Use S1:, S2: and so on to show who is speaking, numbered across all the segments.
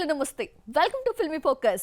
S1: Hello నమస్తే. Welcome to filmy focus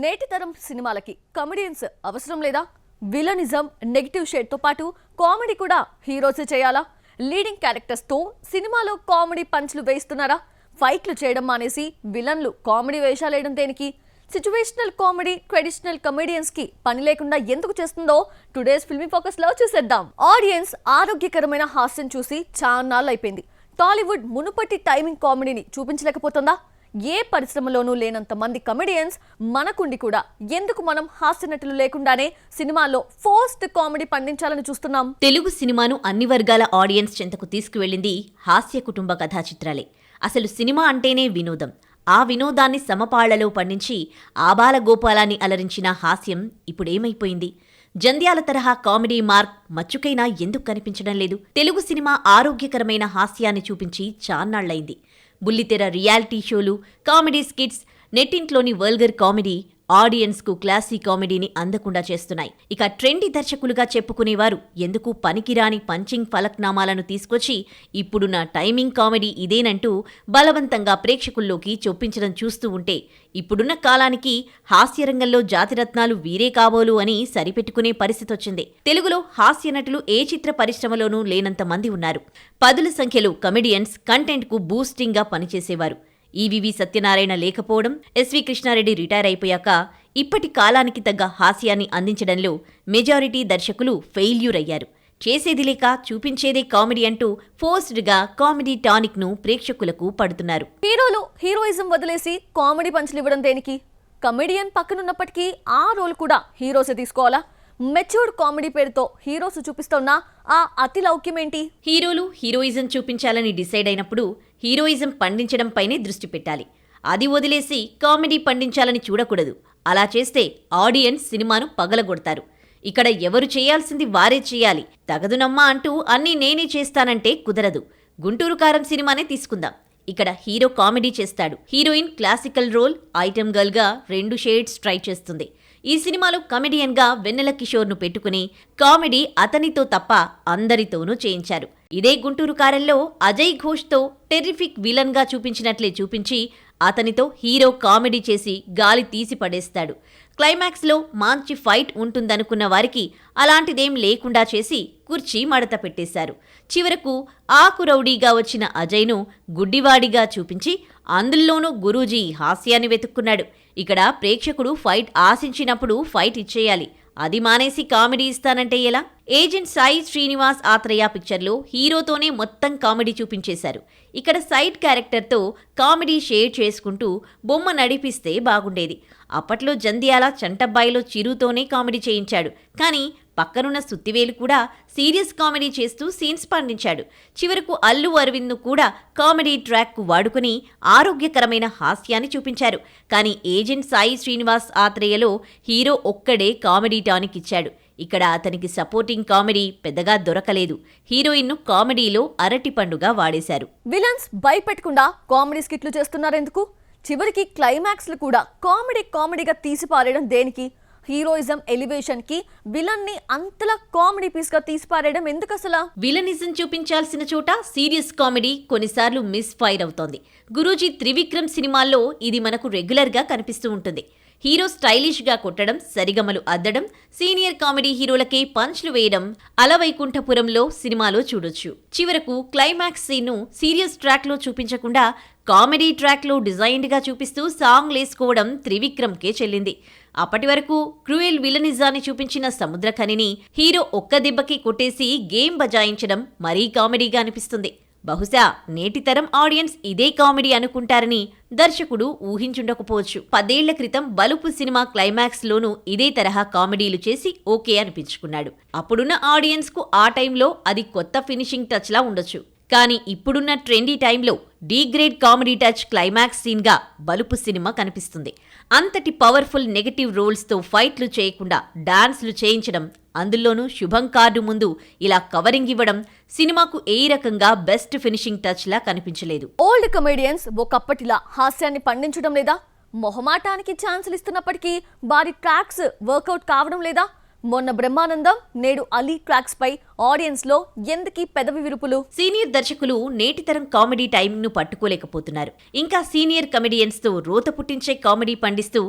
S1: నేటి తరం సినిమాలకి కమెడియన్స్ అవసరం లేదా? విలనిజం నెగిటివ్ షేడ్తో పాటు కామెడీ కూడా హీరోసే చేయాలా? లీడింగ్ క్యారెక్టర్స్తో సినిమాలో కామెడీ పంచ్లు వేస్తున్నారా ఫైట్లు చేయడం మానేసి విలన్లు కామెడీ వేషాలు వేయడం దేనికి? సిచ్యువేషనల్ కామెడీ ట్రెడిషనల్ కమెడియన్స్కి పని లేకుండా ఎందుకు చేస్తుందో టుడేస్ ఫిల్మీ ఫోకస్లో చూసేద్దాం. ఆడియన్స్ ఆరోగ్యకరమైన హాస్యం చూసి చాలా అయిపోయింది. టాలీవుడ్ మునుపటి టైమింగ్ కామెడీని చూపించలేకపోతుందా? ఏ పరిశ్రమలోనూ లేనంత మంది కమెడియన్స్ మనకుండి కూడా. ఎందుకు మనం హాస్య నటులు లేకుండానే సినిమాలో ఫోస్ట్ కామెడీ పండించాలని చూస్తున్నాం?
S2: తెలుగు సినిమాను అన్ని వర్గాల ఆడియన్స్ చెంతకు తీసుకువెళ్ళింది హాస్య కుటుంబ కథా చిత్రాలే అసలు సినిమా అంటేనే వినోదం. ఆ వినోదాన్ని సమపాళ్ళలో పండించి ఆబాల గోపాలాన్ని అలరించిన హాస్యం ఇప్పుడేమైపోయింది? జంధ్యాల తరహా కామెడీ మార్క్ మచ్చుకైనా ఎందుకు కనిపించడం లేదు? తెలుగు సినిమా ఆరోగ్యకరమైన హాస్యాన్ని చూపించి చాన్నాళ్ళైంది బుల్లితెర రియాలిటీ షోలు కామెడీ స్కిట్స్ నెట్టింట్లోని వల్గర్ కామెడీ ఆడియన్స్కు క్లాసీ కామెడీని అందకుండా చేస్తున్నాయి. ఇక ట్రెండీ దర్శకులుగా చెప్పుకునేవారు ఎందుకు పనికిరాని పంచింగ్ ఫలక్నామాలను తీసుకొచ్చి ఇప్పుడున్న టైమింగ్ కామెడీ ఇదేనంటూ బలవంతంగా ప్రేక్షకుల్లోకి చొప్పించడం చూస్తూ ఉంటే ఇప్పుడున్న కాలానికి హాస్యరంగంలో జాతిరత్నాలు వీరే కాబోలు అని సరిపెట్టుకునే పరిస్థితి వచ్చింది. తెలుగులో హాస్య నటులు ఏ చిత్ర పరిశ్రమలోనూ లేనంత మంది ఉన్నారు. పదుల సంఖ్యలో కమెడియన్స్ కంటెంట్కు బూస్టింగ్గా పనిచేసేవారు. ఈవివి సత్యనారాయణ లేకపోవడం ఎస్వి కృష్ణారెడ్డి రిటైర్ అయిపోయాక ఇప్పటి కాలానికి తగ్గ హాస్యాన్ని అందించడంలో మెజారిటీ దర్శకులు ఫెయిల్యూర్ అయ్యారు. చేసేది లేక చూపించేదే కామెడీ అంటూ ఫోర్స్డ్గా కామెడీ టానిక్ను ప్రేక్షకులకు పడుతున్నారు.
S1: హీరోలు హీరోయిజం వదిలేసి కామెడీ పంచ్లు ఇవ్వడం దేనికి? కమెడియన్ పక్కనున్నప్పటికీ ఆ రోల్ కూడా హీరోసే తీసుకోవాలా? మెచ్యూర్డ్ కామెడీ పేరుతో హీరోస్ చూపిస్తున్న ఆ అతి లౌక్యం ఏంటి
S2: హీరోలు హీరోయిజం చూపించాలని డిసైడ్ అయినప్పుడు హీరోయిజం పండించడంపైనే దృష్టి పెట్టాలి. అది వదిలేసి కామెడీ పండించాలని చూడకూడదు. అలా చేస్తే ఆడియన్స్ సినిమాను పగలగొడతారు. ఇక్కడ ఎవరు చేయాల్సింది వారే చేయాలి. తగదునమ్మా అంటూ అన్నీ నేనే చేస్తానంటే కుదరదు. గుంటూరు కారం సినిమానే తీసుకుందాం. ఇక్కడ హీరో కామెడీ చేస్తాడు. హీరోయిన్ క్లాసికల్ రోల్ ఐటమ్ గర్ల్గా రెండు షేడ్స్ ట్రై చేస్తుంది. ఈ సినిమాలో కమెడియన్గా వెన్నెల కిషోర్ను పెట్టుకుని కామెడీ అతనితో తప్ప అందరితోనూ చేయించారు. ఇదే గుంటూరు కారంలో అజయ్ ఘోష్తో టెర్రిఫిక్ విలన్గా చూపించినట్లే చూపించి అతనితో హీరో కామెడీ చేసి గాలి తీసి పడేస్తాడు. క్లైమాక్స్లో మంచి ఫైట్ ఉంటుందనుకున్న వారికి అలాంటిదేం లేకుండా చేసి కుర్చీ మడత పెట్టేశారు. చివరకు ఆకు రౌడీగా వచ్చిన అజయ్ను గుడ్డివాడిగా చూపించి అందులోనూ గురూజీ హాస్యాన్ని వెతుక్కున్నాడు. ఇక్కడ ప్రేక్షకుడు ఫైట్ ఆశించినప్పుడు ఫైట్ ఇచ్చేయాలి. అది మానేసి కామెడీ ఇస్తానంటే ఎలా? ఏజెంట్ సాయి శ్రీనివాస్ ఆత్రేయ పిక్చర్లో హీరోతోనే మొత్తం కామెడీ చూపించేశారు. ఇక్కడ సైడ్ క్యారెక్టర్తో కామెడీ షేర్ చేసుకుంటూ బొమ్మ నడిపిస్తే బాగుండేది. అప్పట్లో జంధ్యాల చంటబ్బాయిలో చిరుతోనే కామెడీ చేయించాడు. కానీ పక్కనున్న సుత్తివేలు కూడా సీరియస్ కామెడీ చేస్తూ సీన్స్ పండించాడు. చివరకు అల్లు అరవింద్ను కూడా కామెడీ ట్రాక్కు వాడుకుని ఆరోగ్యకరమైన హాస్యాన్ని చూపించారు. కానీ ఏజెంట్ సాయి శ్రీనివాస్ ఆత్రేయలో హీరో ఒక్కడే కామెడీ టానిక్ ఇచ్చాడు. ఇక్కడ అతనికి సపోర్టింగ్ కామెడీ పెద్దగా దొరకలేదు. హీరోయిన్ను కామెడీలో అరటి పండుగా వాడేశారు.
S1: Villains భయపెట్టకుండా comedy స్కిట్లు చేస్తున్నారెందుకు? చివరికి క్లైమాక్స్లు కూడా కామెడీ కామెడీగా తీసిపారేయడం దేనికి? హీరోయిజం ఎలివేషన్కి విలన్ని అంతలా కామెడీ పీస్గా తీసిపారేయడం ఎందుకు అసలు?
S2: విలనిజం చూపించాల్సిన చోట సీరియస్ కామెడీ కొన్నిసార్లు మిస్ ఫైర్ అవుతోంది. గురూజీ త్రివిక్రమ్ సినిమాల్లో ఇది మనకు రెగ్యులర్గా కనిపిస్తూ ఉంటుంది. హీరో స్టైలిష్గా కొట్టడం సరిగమలు అద్దడం సీనియర్ కామెడీ హీరోలకే పంచ్లు వేయడం అలవైకుంఠపురంలో సినిమాలో చూడొచ్చు. చివరకు క్లైమాక్స్ సీన్ను సీరియస్ ట్రాక్లో చూపించకుండా కామెడీ ట్రాక్లో డిజైన్డ్గా చూపిస్తూ సాంగ్ లేసుకోవడం త్రివిక్రమ్కే చెల్లింది. అప్పటి వరకు క్రూయల్ విలనిజాన్ని చూపించిన సముద్రఖనిని హీరో ఒక్క దెబ్బకి కొట్టేసి గేమ్ బజాయించడం మరీ కామెడీగా అనిపిస్తుంది. బహుశా నేటి తరం ఆడియన్స్ ఇదే కామెడీ అనుకుంటారని దర్శకుడు ఊహించుండకపోవచ్చు. పదేళ్ళ క్రితం బలుపు సినిమా క్లైమాక్స్ లోనూ ఇదే తరహా కామెడీలు చేసి ఓకే అనిపించుకున్నాడు. అప్పుడున్న ఆడియన్స్కు ఆ టైంలో అది కొత్త ఫినిషింగ్ టచ్ లా ఉండొచ్చు. కానీ ఇప్పుడున్న ట్రెండీ టైంలో D grade comedy touch climax సీన్గా Balupu cinema కనిపిస్తుంది. అంతటి పవర్ఫుల్ నెగటివ్ రోల్స్తో ఫైట్లు చేయకుండా డాన్స్లు చేయించడం అందులోనూ శుభం కార్డు ముందు ఇలా కవరింగ్ ఇవ్వడం సినిమాకు ఏ రకంగా బెస్ట్ ఫినిషింగ్ టచ్లా కనిపించలేదు.
S1: ఓల్డ్ కమెడియన్స్ ఒకప్పటిలా హాస్యాన్ని పండించడం లేదా మొహమాటానికి ఛాన్సులు ఇస్తున్నప్పటికీ వారి ట్రాక్స్ వర్కౌట్ కావడం లేదా మొన్న బ్రహ్మానందం నేడు అలీ ట్రాక్స్ పై ఆడియన్స్లో ఎందుకీ పెదవి విరుపులు?
S2: సీనియర్ దర్శకులు నేటితరం కామెడీ టైమింగ్ను పట్టుకోలేకపోతున్నారు. ఇంకా సీనియర్ కమెడియన్స్తో రోత పుట్టించే కామెడీ పండిస్తూ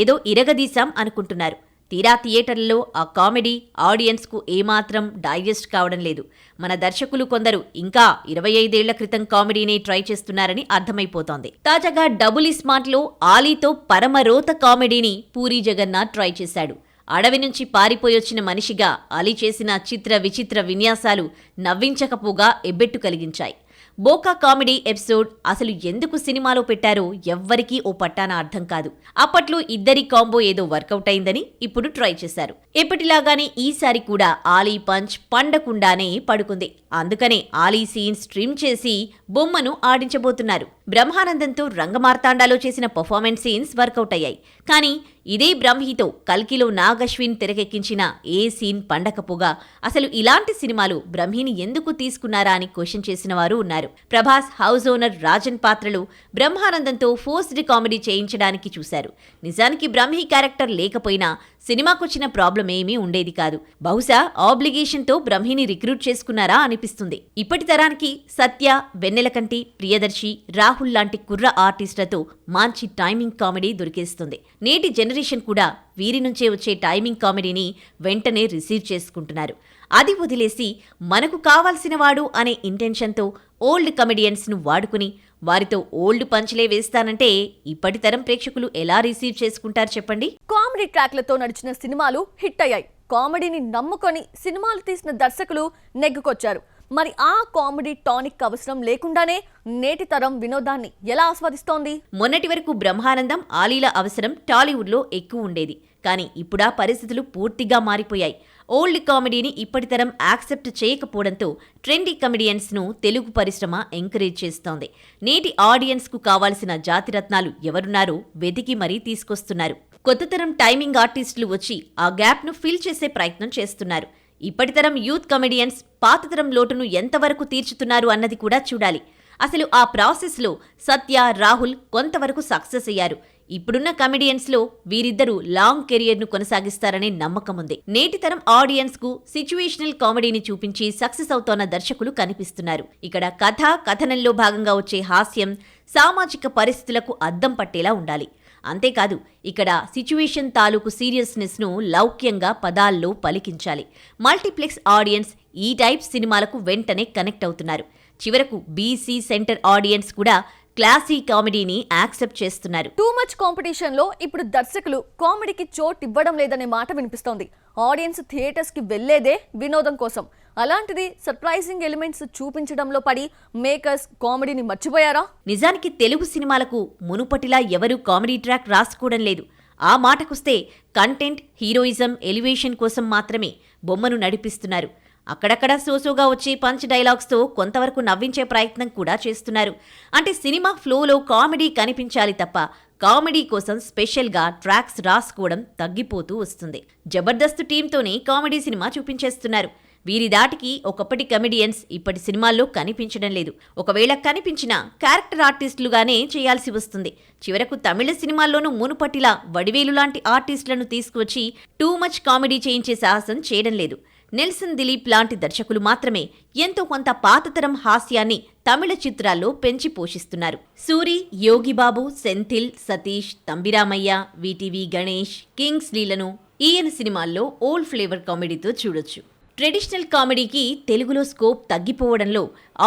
S2: ఏదో ఇరగదీశాం అనుకుంటున్నారు. తీరా థియేటర్లలో ఆ కామెడీ ఆడియన్స్కు ఏమాత్రం డైజెస్ట్ కావడం లేదు. మన దర్శకులు కొందరు ఇంకా ఇరవై ఐదేళ్ళ క్రితం కామెడీని ట్రై చేస్తున్నారని అర్థమైపోతోంది. తాజాగా డబుల్ ఇస్మార్ట్లో ఆలీతో పరమరోత కామెడీని పూరి జగన్నాథ్ ట్రై చేశాడు. అడవి నుంచి పారిపోయొచ్చిన మనిషిగా అలీ చేసిన చిత్ర విచిత్ర విన్యాసాలు నవ్వించకపోగా ఎబ్బెట్టు కలిగించాయి. బోకా కామెడీ ఎపిసోడ్ అసలు ఎందుకు సినిమాలో పెట్టారో ఎవ్వరికీ ఓ పట్టాన అర్థం కాదు. అప్పట్లో ఇద్దరి కాంబో ఏదో వర్కౌట్ అయిందని ఇప్పుడు ట్రై చేశారు. ఎప్పటిలాగానే ఈసారి కూడా ఆలీ పంచ్ పండకుండానే పడుకుంది. అందుకనే ఆలీ సీన్ స్ట్రీమ్ చేసి బొమ్మను ఆడించబోతున్నారు. బ్రహ్మానందంతో రంగమార్తాండాలో చేసిన పర్ఫార్మెన్స్ సీన్స్ వర్కౌట్ అయ్యాయి. కానీ ఇదే బ్రహ్మితో కల్కిలో నాగశ్విన్ తెరకెక్కించిన ఏ సీన్ పండకపోగా అసలు ఇలాంటి సినిమాలు బ్రహ్మిని ఎందుకు తీసుకున్నారా అని క్వశ్చన్ చేసిన వారు ఉన్నారు. ప్రభాస్ హౌస్ ఓనర్ రాజన్ పాత్రలు బ్రహ్మానందంతో ఫోర్స్డ్ కామెడీ చేయించడానికి చూశారు. నిజానికి బ్రహ్మి క్యారెక్టర్ లేకపోయినా సినిమాకొచ్చిన ప్రాబ్లం ఏమీ ఉండేది కాదు. బహుశా ఆబ్లిగేషన్తో బ్రహ్మిని రిక్రూట్ చేసుకున్నారా అనిపిస్తుంది. ఇప్పటి తరానికి సత్య వెన్నెలకంటి ప్రియదర్శి రాహుల్ లాంటి కుర్ర ఆర్టిస్టులతో మంచి టైమింగ్ కామెడీ దొరికేస్తుంది. నేటి జనరేషన్ కూడా వీరి నుంచే వచ్చే టైమింగ్ కామెడీని వెంటనే రిసీవ్ చేసుకుంటున్నారు. అది వదిలేసి మనకు కావాల్సిన వాడు అనే ఇంటెన్షన్తో ఓల్డ్ కమెడియన్స్ను వాడుకుని వారితో ఓల్డ్ పంచ్లే వేస్తానంటే ఇప్పటి తరం ప్రేక్షకులు ఎలా రిసీవ్ చేసుకుంటారు చెప్పండి?
S1: కామెడీ ట్రాక్లతో నడిచిన సినిమాలు హిట్ అయ్యాయి. కామెడీని నమ్ముకొని సినిమాలు తీసిన దర్శకులు నెగ్గుకొచ్చారు. మరి ఆ కామెడీ టానిక్ అవసరం లేకుండానే నేటి తరం వినోదాన్ని ఎలా ఆస్వాదిస్తోంది?
S2: మొన్నటి వరకు బ్రహ్మానందం ఆలీల అవసరం టాలీవుడ్లో ఎక్కువ ఉండేది. కానీ ఇప్పుడా పరిస్థితులు పూర్తిగా మారిపోయాయి. ఓల్డ్ కామెడీని ఇప్పటితరం యాక్సెప్ట్ చేయకపోవడంతో ట్రెండీ కమెడియన్స్ను తెలుగు పరిశ్రమ ఎంకరేజ్ చేస్తోంది. నేటి ఆడియన్స్కు కావాల్సిన జాతిరత్నాలు ఎవరున్నారో వెతికి మరీ తీసుకొస్తున్నారు. కొత్త తరం టైమింగ్ ఆర్టిస్టులు వచ్చి ఆ గ్యాప్ను ఫిల్ చేసే ప్రయత్నం చేస్తున్నారు. ఇప్పటితరం యూత్ కమెడియన్స్ పాతతరం లోటును ఎంతవరకు తీర్చుతున్నారు అన్నది కూడా చూడాలి. అసలు ఆ ప్రాసెస్లో సత్య రాహుల్ కొంతవరకు సక్సెస్ అయ్యారు. ఇప్పుడున్న కమెడియన్స్లో వీరిద్దరూ లాంగ్ కెరియర్ను కొనసాగిస్తారనే నమ్మకం ఉంది. నేటి తరం ఆడియన్స్ సిచ్యువేషనల్ కామెడీని చూపించి సక్సెస్ అవుతోన్న దర్శకులు కనిపిస్తున్నారు. ఇక్కడ కథ కథనంలో భాగంగా వచ్చే హాస్యం సామాజిక పరిస్థితులకు అద్దం పట్టేలా ఉండాలి. అంతేకాదు ఇక్కడ సిచ్యువేషన్ తాలూకు సీరియస్నెస్ను లౌక్యంగా పదాల్లో పలికించాలి. మల్టీప్లెక్స్ ఆడియన్స్ ఈ టైప్ సినిమాలకు వెంటనే కనెక్ట్ అవుతున్నారు. చివరకు బీసీ సెంటర్ ఆడియన్స్ కూడా క్లాసీ కామెడీని యాక్సెప్ట్ చేస్తున్నారు.
S1: టూ మచ్ కాంపిటీషన్లో ఇప్పుడు దర్శకులు కామెడీకి చోటు ఇవ్వడం లేదనే మాట వినిపిస్తోంది. ఆడియన్స్ థియేటర్స్కి వెళ్ళేదే వినోదం కోసం. అలాంటిది సర్ప్రైజింగ్ ఎలిమెంట్స్ చూపించడంలో పడి మేకర్స్ కామెడీని మర్చిపోయారా?
S2: నిజానికి తెలుగు సినిమాలకు మునుపటిలా ఎవరూ కామెడీ ట్రాక్ రాసుకోవడం లేదు. ఆ మాటకొస్తే కంటెంట్ హీరోయిజం ఎలివేషన్ కోసం మాత్రమే బొమ్మను నడిపిస్తున్నారు. అక్కడక్కడ సోసోగా వచ్చే పంచ్ డైలాగ్స్తో కొంతవరకు నవ్వించే ప్రయత్నం కూడా చేస్తున్నారు. అంటే సినిమా ఫ్లోలో కామెడీ కనిపించాలి తప్ప కామెడీ కోసం స్పెషల్గా ట్రాక్స్ రాసుకోవడం తగ్గిపోతూ వస్తుంది. జబర్దస్త్ టీంతోనే కామెడీ సినిమా చూపించేస్తున్నారు. వీరి దాటికి ఒకప్పటి కమెడియన్స్ ఇప్పటి సినిమాల్లో కనిపించడం లేదు. ఒకవేళ కనిపించినా క్యారెక్టర్ ఆర్టిస్టులుగానే చేయాల్సి వస్తుంది. చివరకు తమిళ సినిమాల్లోనూ మునుపటిలా వడివేలు లాంటి ఆర్టిస్టులను తీసుకువచ్చి టూ మచ్ కామెడీ చేయించే సాహసం చేయడం లేదు. నెల్సన్ దిలీప్ లాంటి దర్శకులు మాత్రమే ఎంతో కొంత పాతతరం హాస్యాన్ని తమిళ చిత్రాల్లో పెంచి పోషిస్తున్నారు. సూరి యోగిబాబు సెంథిల్ సతీష్ తంబిరామయ్య విటివి గణేష్ కింగ్స్ లీలను ఈయన సినిమాల్లో ఓల్డ్ ఫ్లేవర్ కామెడీతో చూడొచ్చు. ట్రెడిషనల్ కామెడీకి తెలుగులో స్కోప్ తగ్గిపోవడంలో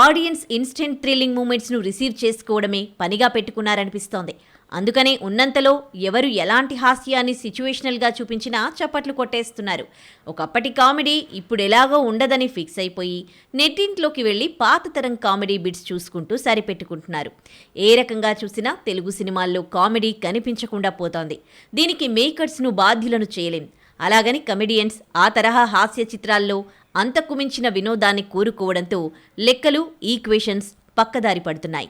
S2: ఆడియన్స్ ఇన్స్టెంట్ థ్రిల్లింగ్ మూమెంట్స్ను రిసీవ్ చేసుకోవడమే పనిగా పెట్టుకున్నారనిపిస్తోంది. అందుకనే ఉన్నంతలో ఎవరు ఎలాంటి హాస్యాన్ని సిచ్యువేషనల్గా చూపించినా చప్పట్లు కొట్టేస్తున్నారు. ఒకప్పటి కామెడీ ఇప్పుడు ఎలాగో ఉండదని ఫిక్స్ అయిపోయి నెట్టింట్లోకి వెళ్ళి పాత తరం కామెడీ బిట్స్ చూసుకుంటూ సరిపెట్టుకుంటున్నారు. ఏ రకంగా చూసినా తెలుగు సినిమాల్లో కామెడీ కనిపించకుండా పోతోంది. దీనికి మేకర్స్ను బాధ్యులను చేయలేం. అలాగని కమెడియన్స్ ఆ తరహా హాస్య చిత్రాల్లో అంతకుమించిన వినోదాన్ని కోరుకోవడంతో లెక్కలు ఈక్వేషన్స్ పక్కదారి పడుతున్నాయి.